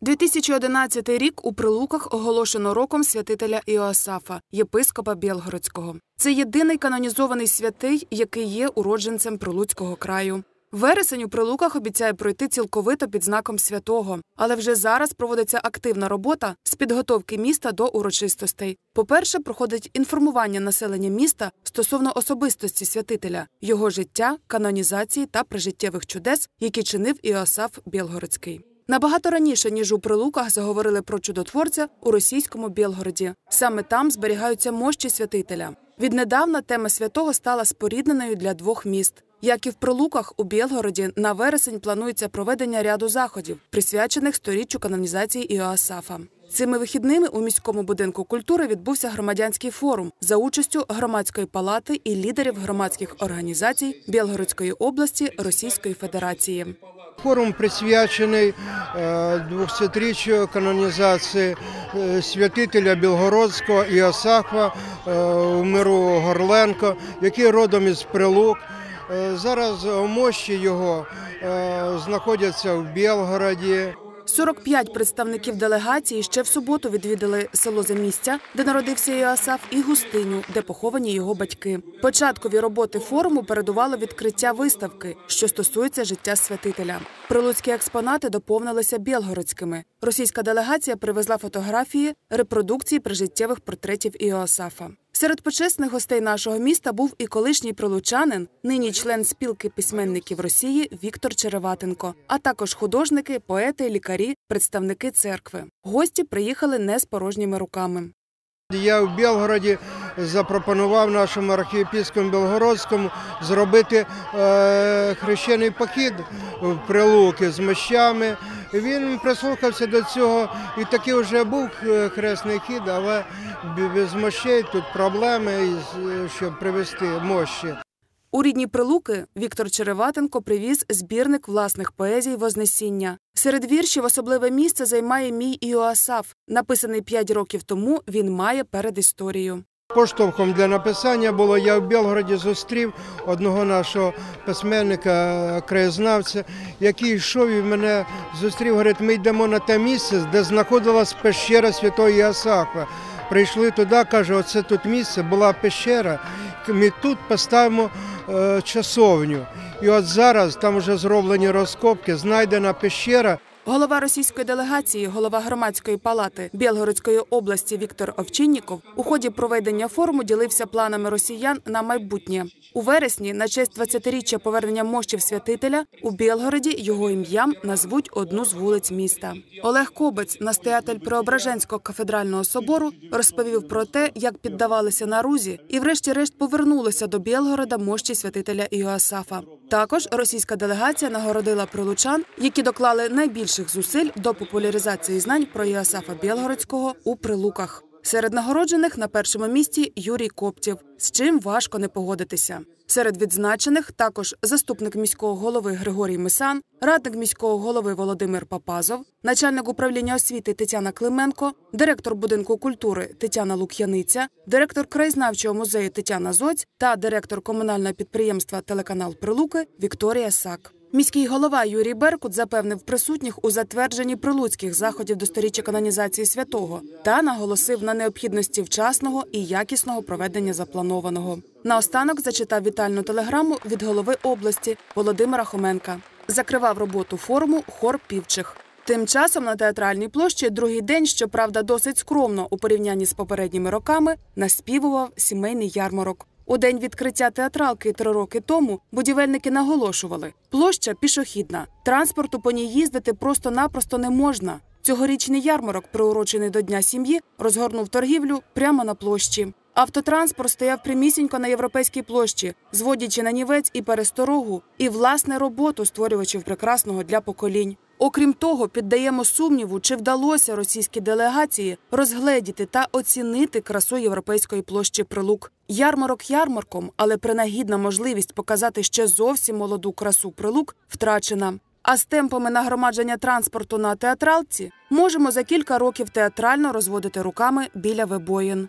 2011 рік у Прилуках оголошено роком святителя Іоасафа, єпископа Білгородського. Це єдиний канонізований святий, який є уродженцем Прилуцького краю. Вересень у Прилуках обіцяє пройти цілковито під знаком святого, але вже зараз проводиться активна робота з підготовки міста до урочистостей. По-перше, проходить інформування населення міста стосовно особистості святителя, його життя, канонізації та прижиттєвих чудес, які чинив Іосаф Білгородський. Набагато раніше ніж у Прилуках заговорили про чудотворця у російському Білгороді. Саме там зберігаються мощі святителя. Віднедавна тема святого стала спорідненою для двох міст. Як і в Прилуках у Білгороді на вересень планується проведення ряду заходів, присвячених сторіччю канонізації Іоасафа. Цими вихідними у міському будинку культури відбувся громадянський форум за участю громадської палати і лідерів громадських організацій Білгородської області Російської Федерації. Форум присвячений 200-річчю канонізації е, святителя Білгородського Іосафа е, в миру Горленко, який родом із Прилук. Е, Зараз мощі його знаходяться в Білгороді. 45 представників делегації ще в суботу відвідали село Замістя, де народився Іоасаф, і густиню, де поховані його батьки. Початкові роботи форуму передувало відкриття виставки, що стосується життя святителя. Прилуцькі експонати доповнилися білгородськими. Російська делегація привезла фотографії репродукції прижиттєвих портретів Іоасафа. Серед почесних гостей нашого міста був і колишній прилучанин, нині член спілки письменників Росії Віктор Череватенко, а також художники, поети, лікарі, представники церкви. Гості приїхали не з порожніми руками. Я в Білгороді запропонував нашому архієпіскопу Білгородському зробити е, хрещений похід в Прилуки з мощами. Він прислухався до цього, і такий вже був хресний хід, але без мощей тут проблеми, щоб привезти мощі. У рідні прилуки Віктор Череватенко привіз збірник власних поезій Вознесіння. Серед віршів особливе місце займає мій Іоасаф. Написаний п'ять років тому. Він має передісторію. Поштовхом для написання було я в Білгороді зустрів одного нашого письменника, краєзнавця, який йшов і мене зустрів. Говорить, ми йдемо на те місце, де знаходилась пещера святого Іосафа. Прийшли туди, каже, оце тут місце, була пещера. Ми тут поставимо е, часовню. І от зараз там вже зроблені розкопки, знайдена пещера. Голова російської делегації, голова громадської палати Білгородської області Віктор Овчинніков у ході проведення форуму ділився планами росіян на майбутнє. У вересні, на честь 20-річчя повернення мощів святителя, у Білгороді його ім'ям назвуть одну з вулиць міста. Олег Кобець, настоятель Преображенського кафедрального собору, розповів про те, як піддавалися нарузі, і, врешті-решт, повернулися до Білгорода мощі святителя Іоасафа. Також російська делегація нагородила прилучан, які доклали найбільших зусиль до популяризації знань про Іосафа Білгородського у прилуках. Серед нагороджених на першому місці Юрій Коптів, з чим важко не погодитися. Серед відзначених також заступник міського голови Григорій Мисан, радник міського голови Володимир Папазов, начальник управління освіти Тетяна Клименко, директор будинку культури Тетяна Лук'яниця, директор краєзнавчого музею Тетяна Зоць та директор комунального підприємства Телеканал Прилуки Вікторія Сак. Міський голова Юрій Беркут запевнив присутніх у затвердженні прилуцьких заходів до сторіччя канонізації святого та наголосив на необхідності вчасного і якісного проведення запланованого. Наостанок зачитав вітальну телеграму від голови області Володимира Хоменка. Закривав роботу форуму хор півчих. Тим часом на театральній площі другий день, щоправда, досить скромно у порівнянні з попередніми роками, наспівував сімейний ярмарок. У день відкриття театралки три роки тому будівельники наголошували, площа пішохідна, транспорту по ній їздити просто-напросто не можна. Цьогорічний ярмарок, приурочений до Дня сім'ї, розгорнув торгівлю прямо на площі. Автотранспорт стояв примісінько на європейській площі, зводячи на нівець і пересторогу, і власне роботу створювачів прекрасного для поколінь. Окрім того, піддаємо сумніву, чи вдалося російській делегації розгледіти та оцінити красу європейської площі прилук. Ярмарок ярмарком, але принагідна можливість показати ще зовсім молоду красу прилук втрачена. А з темпами нагромадження транспорту на театралці можемо за кілька років театрально розводити руками біля вибоїн.